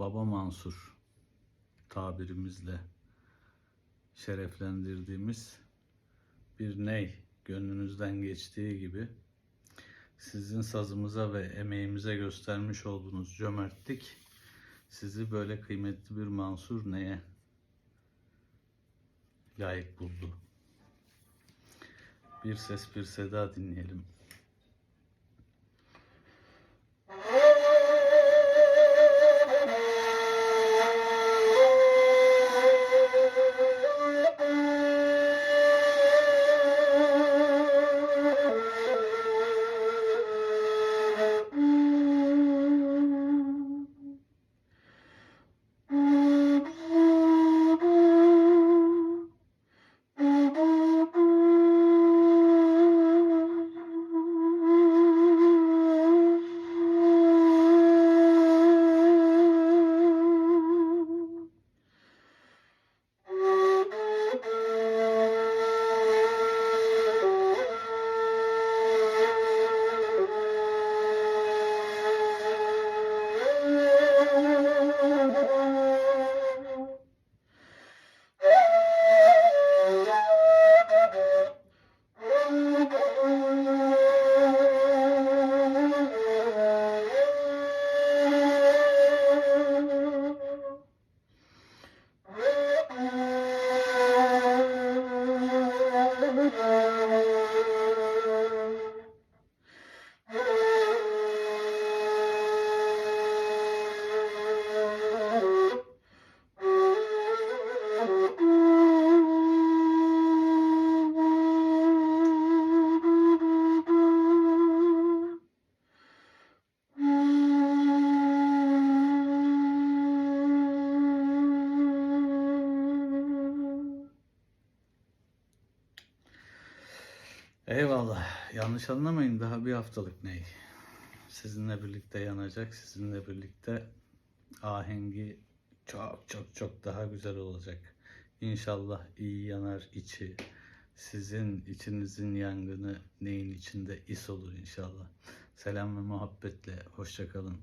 Baba Mansur tabirimizle şereflendirdiğimiz bir ney gönlünüzden geçtiği gibi sizin sazımıza ve emeğimize göstermiş olduğunuz cömertlik sizi böyle kıymetli bir Mansur neye layık buldu. Bir ses bir seda dinleyelim. Eyvallah. Yanlış anlamayın daha bir haftalık ney. Sizinle birlikte yanacak. Sizinle birlikte ahengi çok çok çok daha güzel olacak. İnşallah iyi yanar içi. Sizin içinizin yangını neyin içinde is olur inşallah. Selam ve muhabbetle. Hoşçakalın.